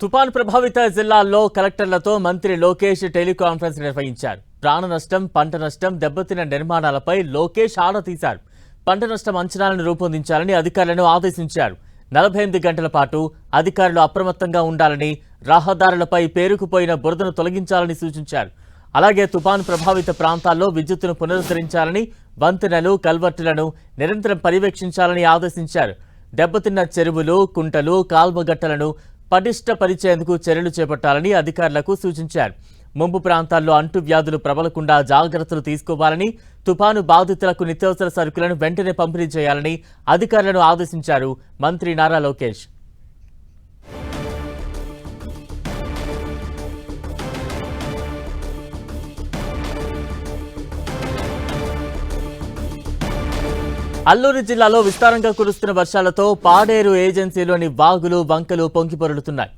తుపాన్ ప్రభావిత జిల్లాల్లో కలెక్టర్లతో మంత్రి లోకేష్ టెలికాన్ఫరెన్స్ నిర్వహించారు. ప్రాణ నష్టం పంట నష్టం దెబ్బతిన్న నిర్మాణాలపై లోకేష్ ఆరా తీశారు. పంట నష్టం అంచనాలను రూపొందించాలని అధికారులను ఆదేశించారు. నలభై ఎనిమిది గంటల పాటు అధికారులు అప్రమత్తంగా ఉండాలని రహదారులపై పేరుకుపోయిన బురదను తొలగించాలని సూచించారు. అలాగే తుపాను ప్రభావిత ప్రాంతాల్లో విద్యుత్తును పునరుద్ధరించాలని వంతెనలు కల్వర్టులను నిరంతరం పర్యవేక్షించాలని ఆదేశించారు. దెబ్బతిన్న చెరువులు కుంటలు కాల్వగట్టలను పటిష్టపరిచేందుకు చర్యలు చేపట్టాలని అధికారులకు సూచించారు. ముంపు ప్రాంతాల్లో అంటువ్యాధులు ప్రబలకుండా జాగ్రత్తలు తీసుకోవాలని తుపాను బాధితులకు నిత్యావసర సరుకులను వెంటనే పంపిణీ చేయాలని అధికారులను ఆదేశించారు మంత్రి నారా లోకేష్. అల్లూరు జిల్లాలో విస్తారంగా కురుస్తున్న వర్షాలతో పాడేరు ఏజెన్సీలోని వాగులు వంకలు పొంగిపొరులుతున్నాయి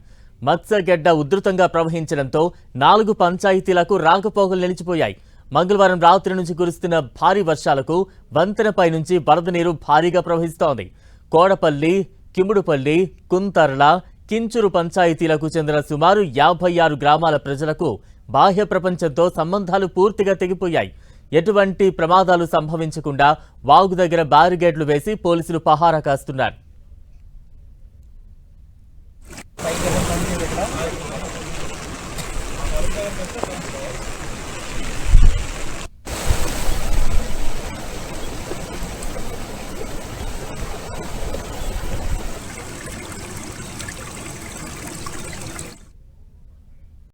మత్స్యగడ్డ ఉధృతంగా ప్రవహించడంతో నాలుగు పంచాయతీలకు రాకపోకలు నిలిచిపోయాయి. మంగళవారం రాత్రి నుంచి కురుస్తున్న భారీ వర్షాలకు వంతెనపై నుంచి వరద నీరు భారీగా ప్రవహిస్తోంది. కోడపల్లి కిముడుపల్లి కుంతర్ల కించురు పంచాయతీలకు చెందిన సుమారు యాభై ఆరు గ్రామాల ప్రజలకు బాహ్య ప్రపంచంతో సంబంధాలు పూర్తిగా తెగిపోయాయి. ఎటువంటి ప్రమాదాలు సంభవించకుండా వాగు దగ్గర బ్యారిగేడ్లు వేసి పోలీసులు పహారా కాస్తున్నారు.